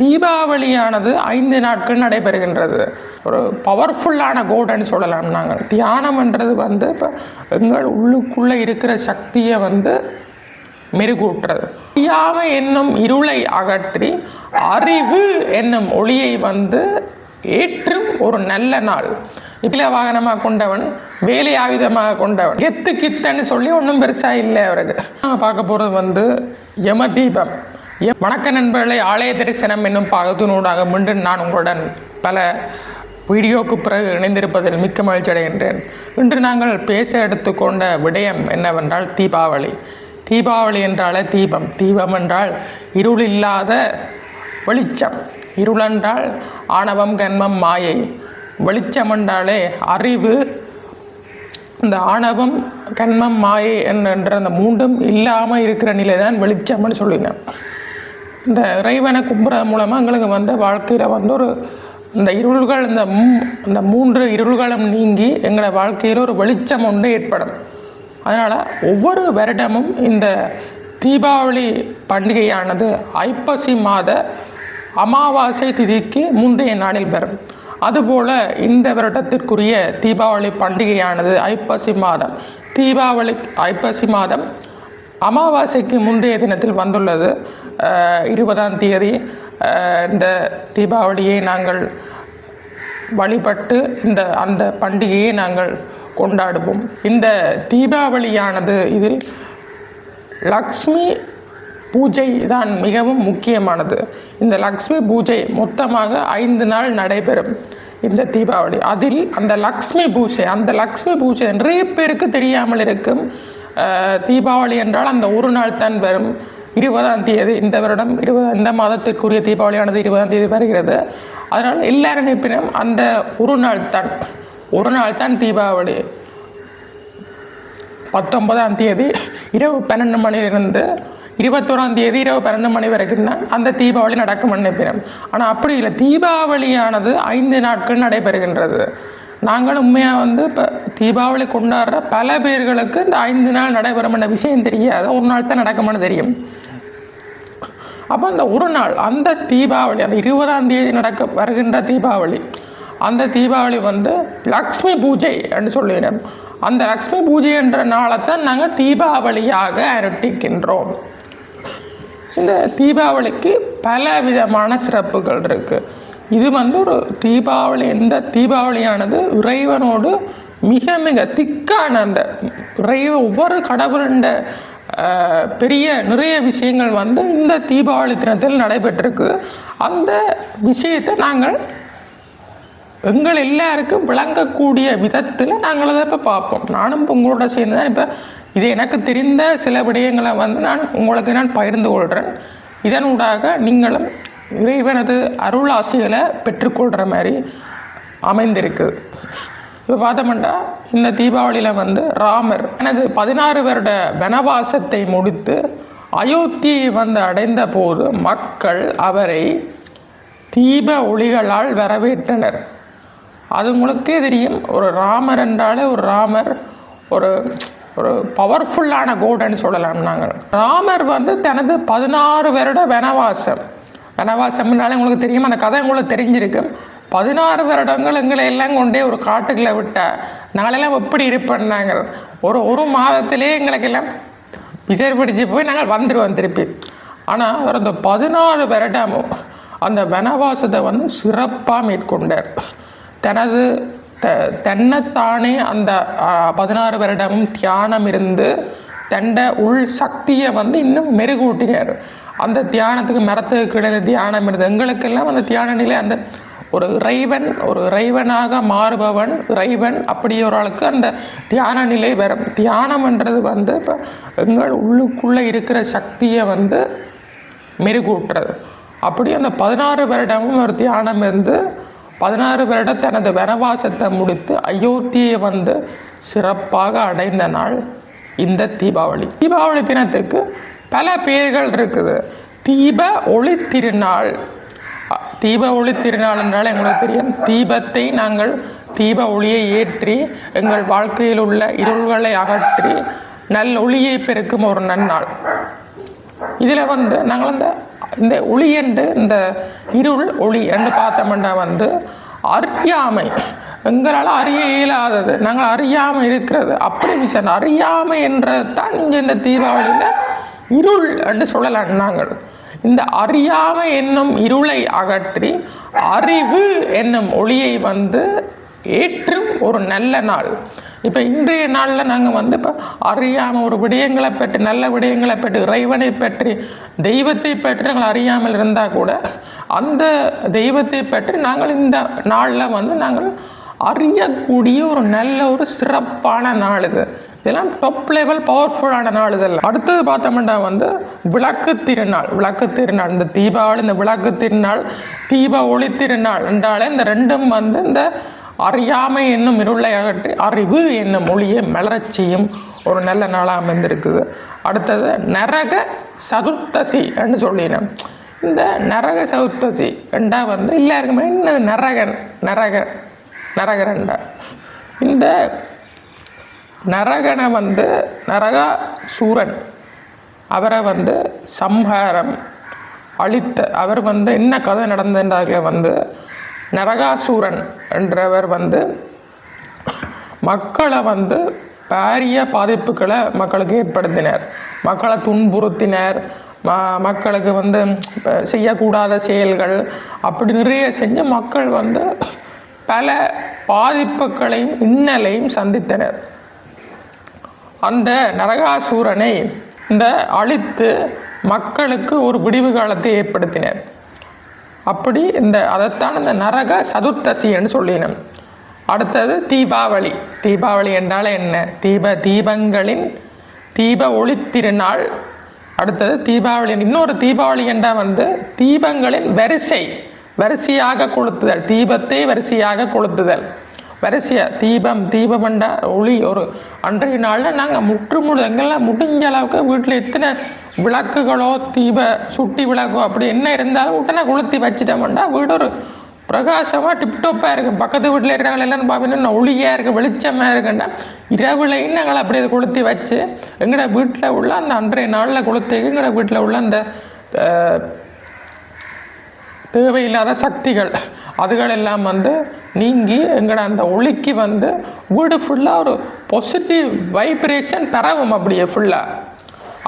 தீபாவளியானது ஐந்து நாட்கள் நடைபெறுகின்றது. ஒரு பவர்ஃபுல்லான கோடுன்னு சொல்லலாம் நாங்கள். தியானம்ன்றது வந்து இப்போ எங்கள் உள்ளுக்குள்ளே இருக்கிற சக்தியை வந்து மெருகூட்டுறது. அறியாமை என்னும் இருளை அகற்றி அறிவு என்னும் ஒளியை வந்து ஏற்றும் ஒரு நல்ல நாள். இப்பில வாகனமாக கொண்டவன் வேலை ஆயுதமாக கொண்டவன். கெத்து கித்தன்னு சொல்லி ஒன்றும் பெருசாக இல்லை அவருக்கு. நாங்கள் பார்க்க போகிறது வந்து யம தீபம் வணக்க நண்பர்களை ஆலய தரிசனம் என்னும் பாகத்தினூடாக மீண்டும் நான் உங்களுடன் பல வீடியோக்கு பிறகு இணைந்திருப்பதில் மிக்க மகிழ்ச்சி அடைகின்றேன். இன்று நாங்கள் பேச எடுத்துக்கொண்ட விடயம் என்னவென்றால் தீபாவளி. தீபாவளி என்றாலே தீபம். தீபம் என்றால் இருள் இல்லாத வெளிச்சம். இருளென்றால் ஆணவம் கன்மம் மாயை. வெளிச்சம் என்றாலே அறிவு. இந்த ஆணவம் கன்மம் மாயை என்ற அந்த மூன்றும் இல்லாமல் இருக்கிற நிலை தான் வெளிச்சம்னு சொல்லினேன். இந்த இறைவனை கும்புறது மூலமாக எங்களுக்கு வந்து வாழ்க்கையில் வந்து ஒரு இந்த இருள்கள் இந்த இந்த மூன்று இருள்களும் நீங்கி எங்களோட வாழ்க்கையில் ஒரு வெளிச்சம் ஒன்று ஏற்படும். அதனால் ஒவ்வொரு வருடமும் இந்த தீபாவளி பண்டிகையானது ஐப்பசி மாத அமாவாசை திதிக்கு முந்தைய நாளில் பெறும் அதுபோல் இந்த வருடத்திற்குரிய தீபாவளி பண்டிகையானது ஐப்பசி மாதம். தீபாவளி ஐப்பசி மாதம் அமாவாசைக்கு முந்தைய தினத்தில் வந்துள்ளது. இருபதாம் தேதி இந்த தீபாவளியை நாங்கள் வழிபட்டு இந்த அந்த பண்டிகையை நாங்கள் கொண்டாடுவோம். இந்த தீபாவளியானது இதில் லக்ஷ்மி பூஜை தான் மிகவும் முக்கியமானது. இந்த லக்ஷ்மி பூஜை மொத்தமாக ஐந்து நாள் நடைபெறும் இந்த தீபாவளி. அதில் அந்த லக்ஷ்மி பூஜை அந்த லக்ஷ்மி பூஜை நிறைய பேருக்கு தெரியாமல் இருக்கும். தீபாவளி என்றால் அந்த ஒரு நாள் தான் வரும். இருபதாம் தேதி இந்த வருடம் இருபது இந்த மாதத்திற்குரிய தீபாவளியானது இருபதாம் தேதி வருகிறது. அதனால் எல்லாரும் நினைப்பினும் அந்த ஒரு நாள் தான் ஒரு நாள் தான் தீபாவளி. பத்தொன்பதாம் தேதி இரவு பன்னெண்டு மணியிலிருந்து இருபத்தோராம் தேதி இரவு பன்னெண்டு மணி வரைக்கும் தான் அந்த தீபாவளி நடக்கும் நினைப்பினோம் ஆனால் அப்படி இல்லை தீபாவளியானது ஐந்து நாட்கள் நடைபெறுகின்றது. நாங்களும் உண்மையாக வந்து இப்போ தீபாவளி கொண்டாடுற பல பேர்களுக்கு இந்த ஐந்து நாள் நடைபெறும் என்ற விஷயம் தெரியாது ஒரு நாள் தான் நடக்கும்னு தெரியும். அப்போ அந்த ஒரு நாள் அந்த தீபாவளி அந்த இருபதாம் தேதி நடக்க வருகின்ற தீபாவளி அந்த தீபாவளி வந்து லக்ஷ்மி பூஜை என்று சொல்லிடும் அந்த லக்ஷ்மி பூஜை என்ற நாளைத்தான் நாங்கள் தீபாவளியாக அரட்டிக்கின்றோம் இந்த தீபாவளிக்கு பல விதமான சிறப்புகள் இருக்குது இது வந்து ஒரு தீபாவளி இந்த தீபாவளியானது இறைவனோடு மிக மிக திக்கான அந்த இறைவ ஒவ்வொரு கடவுளுண்ட பெரிய நிறைய விஷயங்கள் வந்து இந்த தீபாவளி தினத்தில் நடைபெற்றிருக்கு. அந்த விஷயத்தை நாங்கள் எங்கள் எல்லாருக்கும் விளங்கக்கூடிய விதத்தில் நாங்கள் அதை இப்போ பார்ப்போம். நானும் இப்போ உங்களோட சேர்ந்து தான் இப்போ இது எனக்கு தெரிந்த சில விடயங்களை வந்து நான் உங்களுக்கு நான் பகிர்ந்து கொள்கிறேன் இதனூடாக நீங்களும் இறைவனது அருளாசிகளை பெற்றுக்கொள்கிற மாதிரி அமைந்திருக்கு. இப்போ பார்த்தோம்னா இந்த தீபாவளியில் வந்து ராமர் எனது பதினாறு வருட வனவாசத்தை முடித்து அயோத்தியை வந்து அடைந்த போது மக்கள் அவரை தீப ஒளிகளால் வரவேற்றனர். அது உங்களுக்கே தெரியும் ஒரு ராமர் என்றாலே ஒரு ராமர் ஒரு ஒரு பவர்ஃபுல்லான கோடுன்னு சொல்லலாம் நாங்கள். ராமர் வந்து தனது பதினாறு வருட வனவாசம். வனவாசம்னாலே உங்களுக்கு தெரியும்? அந்த கதை உங்களுக்கு தெரிஞ்சிருக்கும் பதினாறு வருடங்கள் எங்களை எல்லாம் கொண்டே ஒரு காட்டுக்குள்ளே விட்ட. நாங்களெல்லாம் எப்படி இருப்பேன்னாங்க ஒரு ஒரு மாதத்திலே எங்களுக்கெல்லாம் விசேர் பிடிச்சி போய் நாங்கள் வந்துடுவோம் திருப்பி. ஆனால் அவர் அந்த பதினாறு வருடமும் அந்த வனவாசத்தை வந்து சிறப்பாக மேற்கொண்டார். தனது த தன்னைத்தானே அந்த பதினாறு வருடமும் தியானம் இருந்து தண்ட உள் சக்தியை வந்து இன்னும் மெருகூட்டினார். அந்த தியானத்துக்கு மரத்துக்கு கிடையாது தியானம் இருந்தது. எங்களுக்கெல்லாம் அந்த தியான நிலை அந்த ஒரு இறைவன் ஒரு இறைவனாக மாறுபவன் இறைவன் அப்படி ஒரு ஆளுக்கு அந்த தியான நிலை வரும் தியானம்ன்றது வந்து இப்போ எங்கள் உள்ளுக்குள்ளே இருக்கிற சக்தியை வந்து மெருகூட்டுறது. அப்படி அந்த பதினாறு வருடமும் ஒரு தியானம் இருந்து பதினாறு வருடம் தனது வனவாசத்தை முடித்து அயோத்தியை வந்து சிறப்பாக அடைந்த நாள் இந்த தீபாவளி. தீபாவளி தினத்துக்கு பல பேர்கள் இருக்குது. தீப ஒளி திருநாள் தீப ஒளி திருநாள் என்றால் எங்களுக்கு தெரியும். தீபத்தை நாங்கள் தீப ஒளியை ஏற்றி எங்கள் வாழ்க்கையில் உள்ள இருள்களை அகற்றி நல் ஒளியை பெருக்கும் ஒரு நன்னாள். இதில் வந்து நாங்கள் அந்த இந்த ஒளி என்று இந்த இருள் ஒளி என்று பார்த்தோம்னா வந்து அறியாமை. எங்களால் அறிய இயலாதது. நாங்கள் அறியாமல் இருக்கிறது. அப்படி மிஷன் அறியாமை என்றது தான் இங்கே இந்த தீபாவளியில் இருள் என்று சொல்லலாம் நாங்கள். இந்த அறியாமை என்னும் இருளை அகற்றி அறிவு என்னும் ஒளியை வந்து ஏற்றும் ஒரு நல்ல நாள். இப்போ இன்றைய நாளில் நாங்கள் வந்து இப்போ அறியாமல் ஒரு விடயங்களை பற்றி நல்ல விடயங்களை பற்றி இறைவனை பற்றி தெய்வத்தை பற்றி நாங்கள் அறியாமல் இருந்தால் கூட அந்த தெய்வத்தை பற்றி நாங்கள் இந்த நாளில் வந்து நாங்கள் அறியக்கூடிய ஒரு நல்ல ஒரு சிறப்பான நாள் இது. இதெல்லாம் டாப் லெவல் பவர்ஃபுல்லான நாள் இதெல்லாம். அடுத்தது பார்த்தோம்னா வந்து விளக்கு திருநாள். விளக்கு திருநாள். இந்த தீபாவளி இந்த விளக்கு திருநாள் தீப ஒளி திருநாள் என்றாலே இந்த ரெண்டும் வந்து இந்த அறியாமை என்னும் இருளை அகற்றி அறிவு என்னும் மொழியை மலரச் செய்யும் ஒரு நல்ல நாளாக அமைந்திருக்குது. அடுத்தது நரக சதுர்த்தசி என்று சொல்லினேன் இந்த நரக சதுர்த்தசி ரெண்டா வந்து எல்லாருக்குமே இன்னது நரகன் நரக நரகரண்டா. இந்த நரகனை வந்து நரகாசூரன் அவரை வந்து சம்ஹாரம். அழித்த அவர் வந்து என்ன கதை நடந்ததாக வந்து நரகாசூரன் என்றவர் வந்து மக்களை வந்து பாரிய பாதிப்புகளை மக்களுக்கு ஏற்படுத்தினார். மக்களை துன்புறுத்தினார். ம மக்களுக்கு வந்து செய்யக்கூடாத செயல்கள் அப்படி நிறைய செஞ்சு மக்கள் வந்து பல பாதிப்புகளையும் இன்னலையும் சந்தித்தனர். அந்த நரகாசூரனை இந்த அழித்து மக்களுக்கு ஒரு விடிவு காலத்தை ஏற்படுத்தினர். அப்படி இந்த அதைத்தான் இந்த நரக சதுர்த்தசின்னு சொல்லினோம். அடுத்தது தீபாவளி. தீபாவளி என்றால் என்ன? தீப தீபங்களின் தீப ஒளி திருநாள் அடுத்தது தீபாவளி இன்னொரு தீபாவளி என்றால் வந்து தீபங்களின் வரிசை. வரிசையாக கொளுத்துதல். தீபத்தை வரிசையாக கொளுத்துதல். வரிசையாக தீபம் தீபம்ண்டா ஒளி ஒரு அன்றைய நாளில் நாங்கள் முற்று முழு எங்கெல்லாம் முடிஞ்ச அளவுக்கு வீட்டில் எத்தனை விளக்குகளோ தீப சுட்டி விளக்கோ அப்படி என்ன இருந்தாலும் உடனே கொளுத்தி வச்சுட்டோம்னா வீடு ஒரு பிரகாசமாக டிப்டாப்பாக இருக்கும் பக்கத்து வீட்டில் இருக்கிறவங்க எல்லாம் பார்த்தீங்கன்னா ஒளியாக இருக்குது வெளிச்சமாக இருக்குன்னா இரவுலையும் நாங்கள் அப்படி அதை கொளுத்தி வச்சு எங்களோட வீட்டில் உள்ள அந்த அன்றைய நாளில் கொளுத்தி எங்களோட வீட்டில் உள்ள அந்த தேவையில்லாத சக்திகள் அதுகள் எல்லாம் வந்து நீங்கி எங்களோட அந்த ஒளிக்கு வந்து வீடு ஃபுல்லாக ஒரு பாசிட்டிவ் வைப்ரேஷன் தரவும் அப்படியே ஃபுல்லாக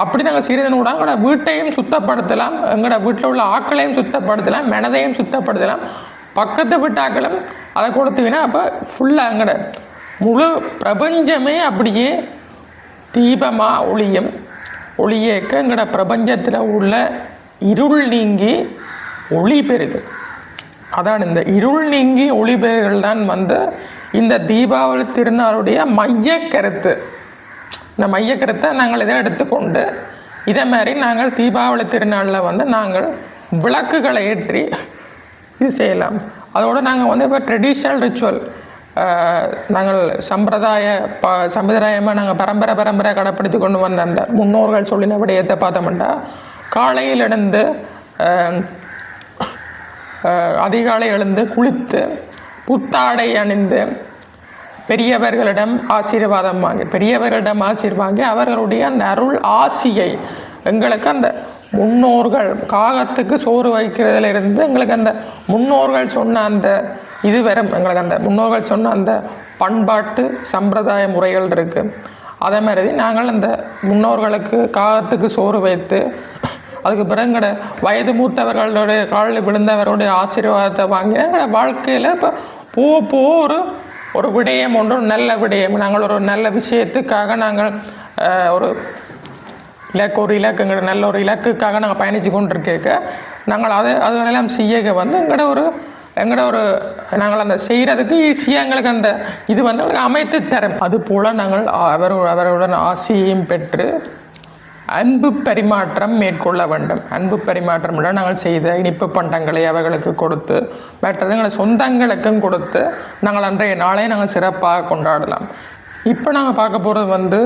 அப்படி நாங்கள் செய்கிறதன் கூட எங்களோட வீட்டையும் சுத்தப்படுத்தலாம் எங்களோட வீட்டில் உள்ள ஆக்களையும் சுத்தப்படுத்தலாம் மனதையும் சுத்தப்படுத்தலாம். பக்கத்து வீட்டாக்களும் அதை கொடுத்தீங்கன்னா அப்போ ஃபுல்லாக எங்களோட முழு பிரபஞ்சமே அப்படியே தீபமாக ஒளியும். ஒளியேக்க எங்களோட பிரபஞ்சத்தில் உள்ள இருள் நீங்கி ஒளி பெருகு அதான் இந்த இருள் நீங்கி ஒளிபெயர்கள் தான் வந்து இந்த தீபாவளி திருநாளுடைய மைய கருத்து இந்த மைய கருத்தை நாங்கள் இதை எடுத்துக்கொண்டு இதே மாதிரி நாங்கள் தீபாவளி திருநாளில் வந்து நாங்கள் விளக்குகளை ஏற்றி இது செய்யலாம். அதோடு நாங்கள் வந்து இப்போ ட்ரெடிஷ்னல் ரிச்சுவல் நாங்கள் சம்பிரதாய ப சம்பிரதாயமாக நாங்கள் பரம்பரை பரம்பரை கடைப்பிடித்து கொண்டு வந்த அந்த முன்னோர்கள் சொல்லின விடயத்தை பார்த்தோம்னா காலையில் எழுந்து அதிகாலை எழுந்து குளித்து புத்தாடை அணிந்து பெரியவர்களிடம் ஆசீர்வாதம் வாங்கி பெரியவர்களிடம் ஆசீர்வாங்கி அவர்களுடைய அந்த அருள் ஆசியை எங்களுக்கு அந்த முன்னோர்கள் காகத்துக்கு சோறு வைக்கிறதுல இருந்து எங்களுக்கு அந்த முன்னோர்கள் சொன்ன அந்த இது வரும் எங்களுக்கு அந்த முன்னோர்கள் சொன்ன அந்த பண்பாட்டு சம்பிரதாய முறைகள் இருக்குது அதே மாதிரி நாங்கள் அந்த முன்னோர்களுக்கு காகத்துக்கு சோறு வைத்து அதுக்கு பிறகு எங்களோட வயது மூத்தவர்களுடைய காலில் விழுந்தவருடைய ஆசீர்வாதத்தை வாங்கி எங்களோட வாழ்க்கையில் இப்போ போக போக ஒரு ஒரு விடயம் ஒன்று நல்ல விடயம். நாங்கள் ஒரு நல்ல விஷயத்துக்காக நாங்கள் ஒரு இலக்கு ஒரு இலக்குங்கிற நல்ல ஒரு இலக்குக்காக நாங்கள் பயணித்து கொண்டிருக்க நாங்கள் அதை அதுகளெல்லாம் செய்ய வந்து எங்களோட ஒரு எங்களோட ஒரு நாங்கள் அந்த செய்கிறதுக்கு ஈஸியாக எங்களுக்கு அந்த இது வந்து அமைத்து தரும். அதுபோல் நாங்கள் அவர் அவருடன் ஆசியையும் பெற்று அன்பு பரிமாற்றம் மேற்கொள்ள வேண்டும். அன்பு பரிமாற்றம் விட நாங்கள் செய்த இனிப்பு பண்டங்களை அவர்களுக்கு கொடுத்து மற்றது எங்களை சொந்தங்களுக்கும் கொடுத்து நாங்கள் அன்றைய நாளை நாங்கள் சிறப்பாக கொண்டாடலாம். இப்போ நாங்கள் பார்க்க போகிறது வந்து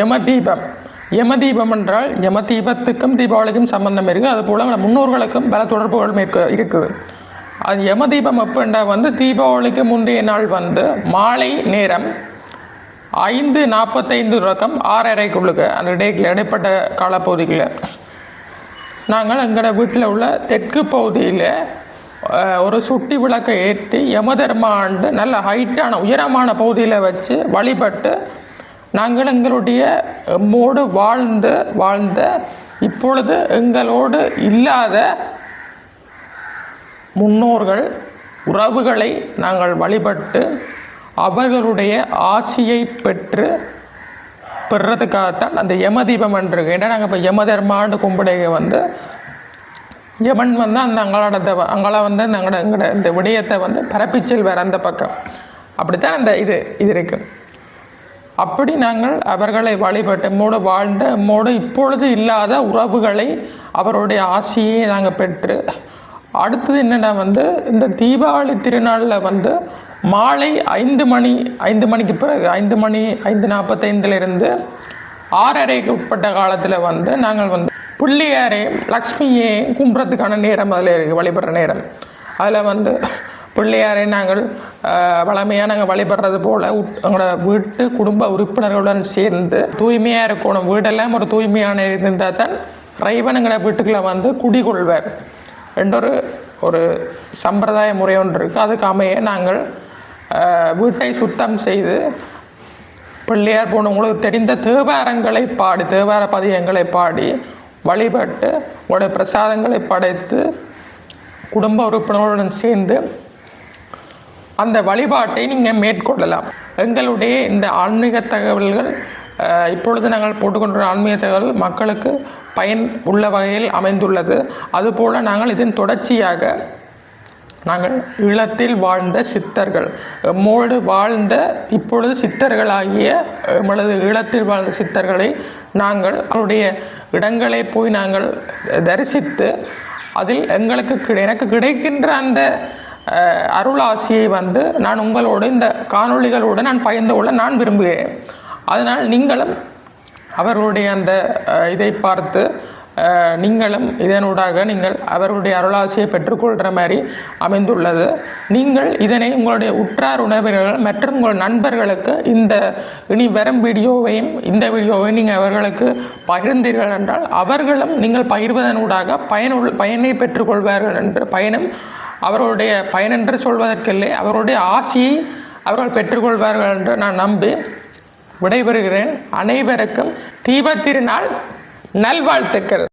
யமதீபம். யமதீபம் என்றால் யமதீபத்துக்கும் தீபாவளிக்கும் சம்பந்தம் இருக்குது. அதுபோல் எங்களை முன்னோர்களுக்கும் பல தொடர்புகள் மேற்க இருக்குது. அது யமதீபம் எப்படின்னா வந்து தீபாவளிக்கு முந்தைய நாள் வந்து மாலை நேரம் ஐந்து நாற்பத்தைந்து ரகம் ஆறரைக்குள்ளுக்கு அந்த டேக்கில் இடைப்பட்ட காலப்பகுதிக்குள்ள. நாங்கள் எங்களோட வீட்டில் உள்ள தெற்கு பகுதியில் ஒரு சுட்டி விளக்கை ஏற்றி யமதர்மாண்டு நல்ல ஹைட்டான உயரமான பகுதியில் வச்சு வழிபட்டு நாங்கள் எங்களுடைய எம்மோடு வாழ்ந்து வாழ்ந்த இப்பொழுது எங்களோடு இல்லாத முன்னோர்கள் உறவுகளை நாங்கள் வழிபட்டு அவர்களுடைய ஆசியை பெற்று பெறுறதுக்காகத்தான் அந்த யம தீபம் இருக்கு ஏன்னா நாங்கள் இப்போ யமதர்மான்னு கும்பிடைக வந்து யமன் வந்து அந்த அங்களோட தேவ அங்கள வந்து நாங்களோட எங்களோட இந்த விடயத்தை வந்து பரப்பிச்சல் வேறு அந்த பக்கம். அப்படித்தான் அந்த இது இது இருக்கு. அப்படி நாங்கள் அவர்களை வழிபட்டு மூடு வாழ்ந்த மூடு இப்பொழுது இல்லாத உறவுகளை அவருடைய ஆசையை நாங்கள் பெற்று அடுத்தது என்னென்னா வந்து இந்த தீபாவளி திருநாளில் வந்து மாலை ஐந்து மணி ஐந்து மணிக்கு பிறகு ஐந்து மணி ஐந்து நாற்பத்தைந்துலேருந்து ஆறரைக்கு உட்பட்ட காலத்தில் வந்து நாங்கள் வந்து பிள்ளையாரையும் லக்ஷ்மியை கும்புறதுக்கான நேரம் அதில் இருக்குது வழிபடுற நேரம். அதில் வந்து பிள்ளையாரை நாங்கள் வளமையாக நாங்கள் வழிபடுறது போல் எங்களோட வீட்டு குடும்ப உறுப்பினர்களுடன் சேர்ந்து தூய்மையாக இருக்கணும். வீடெல்லாம் ஒரு தூய்மையான இருந்தால் தான் இறைவன் எங்களோட வீட்டுக்குள்ளே வந்து குடிகொள்வார். ரெண்டொரு ஒரு சம்பிரதாய முறை ஒன்று இருக்குது அதுக்கு அமைய நாங்கள் வீட்டை சுத்தம் செய்து பிள்ளையார் போன உங்களுக்கு தெரிந்த தேவாரங்களை பாடி தேவார பதியங்களை பாடி வழிபட்டு உங்களுடைய பிரசாதங்களை படைத்து குடும்ப உறுப்பினர்களுடன் சேர்ந்து அந்த வழிபாட்டை நீங்கள் மேற்கொள்ளலாம். எங்களுடைய இந்த ஆன்மீக தகவல்கள் இப்பொழுது நாங்கள் போட்டுக்கொண்டுள்ள ஆன்மீக தகவல் மக்களுக்கு பயன் உள்ள வகையில் அமைந்துள்ளது. அதுபோல் நாங்கள் இதன் தொடர்ச்சியாக நாங்கள் ஈழத்தில் வாழ்ந்த சித்தர்கள். எம்மோடு வாழ்ந்த இப்பொழுது சித்தர்களாகிய எமது ஈழத்தில் வாழ்ந்த சித்தர்களை நாங்கள் அவருடைய இடங்களை போய் நாங்கள் தரிசித்து அதில் எங்களுக்கு கிடை எனக்கு கிடைக்கின்ற அந்த அருளாசியை வந்து நான் உங்களோடு இந்த காணொளிகளோடு நான் பகிர்ந்து கொள்ள நான் விரும்புகிறேன். அதனால் நீங்களும் அவர்களுடைய அந்த இதை பார்த்து நீங்களும் இதனூடாக நீங்கள் அவர்களுடைய அருளாசியை பெற்றுக்கொள்கிற மாதிரி அமைந்துள்ளது. நீங்கள் இதனை உங்களுடைய உற்றார் உணவினர்கள் மற்றும் உங்கள் நண்பர்களுக்கு இந்த இனி வரும் வீடியோவையும் இந்த வீடியோவையும் நீங்கள் அவர்களுக்கு பகிர்ந்தீர்கள் என்றால் அவர்களும் நீங்கள் பகிர்வதனூடாக பயனுள் பயனை பெற்றுக்கொள்வார்கள் என்று பயனும் அவர்களுடைய பயனென்று சொல்வதற்கில்லை அவருடைய ஆசியை அவர்கள் பெற்றுக்கொள்வார்கள் என்று நான் நம்பி விடைபெறுகிறேன். அனைவருக்கும் தீபத்திருநாள் நல்வாழ்த்துக்கள்.